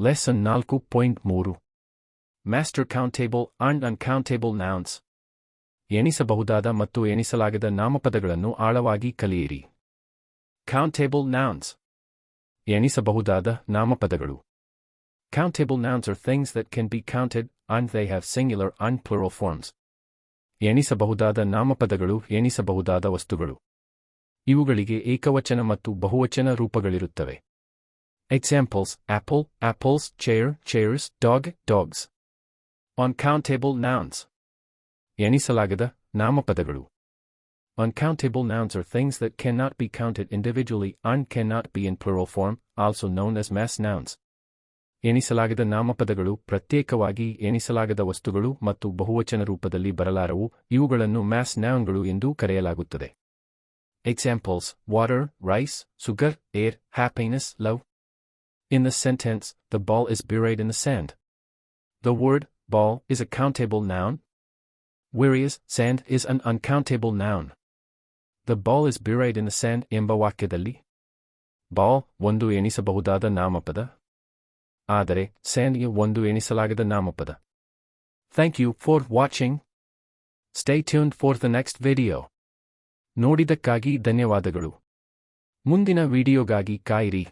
Lesson ನಾಲ್ಕು point ಮೂರು. Master countable and uncountable nouns ಎಣಿಸಬಹುದಾದ ಮತ್ತು ಎಣಿಸಲಾಗದ ನಾಮಪದಗಳನ್ನು ಆಳವಾಗಿ ಕಲಿಯಿರಿ. ಕೌಂಟೇಬಲ್ ನೌನ್ಸ್ ಎಣಿಸಬಹುದಾದ ನಾಮಪದಗಳು. Countable nouns are things that can be counted, and they have singular and plural forms. ಎಣಿಸಬಹುದಾದ ನಾಮಪದಗಳು ಎಣಿಸಬಹುದಾದ ವಸ್ತುಗಳು. ಇವುಗಳಿಗೆ ಏಕವಚನ ಮತ್ತು ಬಹುವಚನ ರೂಪಗಳಿರುತ್ತವೆ. Examples apple apples, chair, chairs, dog, dogs. Uncountable nouns. ಎಣಿಸಲಾಗದ ನಾಮಪದಗಳು Uncountable nouns are things that cannot be counted individually and cannot be in plural form, also known as mass nouns. ಎಣಿಸಲಾಗದ ನಾಮಪದಗಳು ಪ್ರತ್ಯೇಕವಾಗಿ ಎಣಿಸಲಾಗದ ವಸ್ತುಗಳು ಮತ್ತು ಬಹುವಚನ ರೂಪದಲ್ಲಿ ಬರಲಾರವು ಇವುಗಳನ್ನು ಮ್ಯಾಸ್ ನೌನ್ಗಳು ಎಂದೂ ಕರೆಯಲಾಗುತ್ತದೆ examples water rice sugar air happiness love in the sentence the ball is ಬಿರೈಡ್ in the sand the word ball is a countable noun Whereas, sand is an uncountable noun. The ball is buried in the sand ಎಂಬ ವಾಕ್ಯದಲ್ಲಿ ball ಒಂದು ಎಣಿಸಬಹುದಾದ ನಾಮಪದ ಆದರೆ ಸ್ಯಾಂಡ್ಗೆ ಒಂದು ಎಣಿಸಲಾಗದ ನಾಮಪದ thank you for watching stay tuned for the next video ನೋಡಿದಕ್ಕಾಗಿ ಧನ್ಯವಾದಗಳು ಮುಂದಿನ ವಿಡಿಯೋಗಾಗಿ ಕಾಯಿರಿ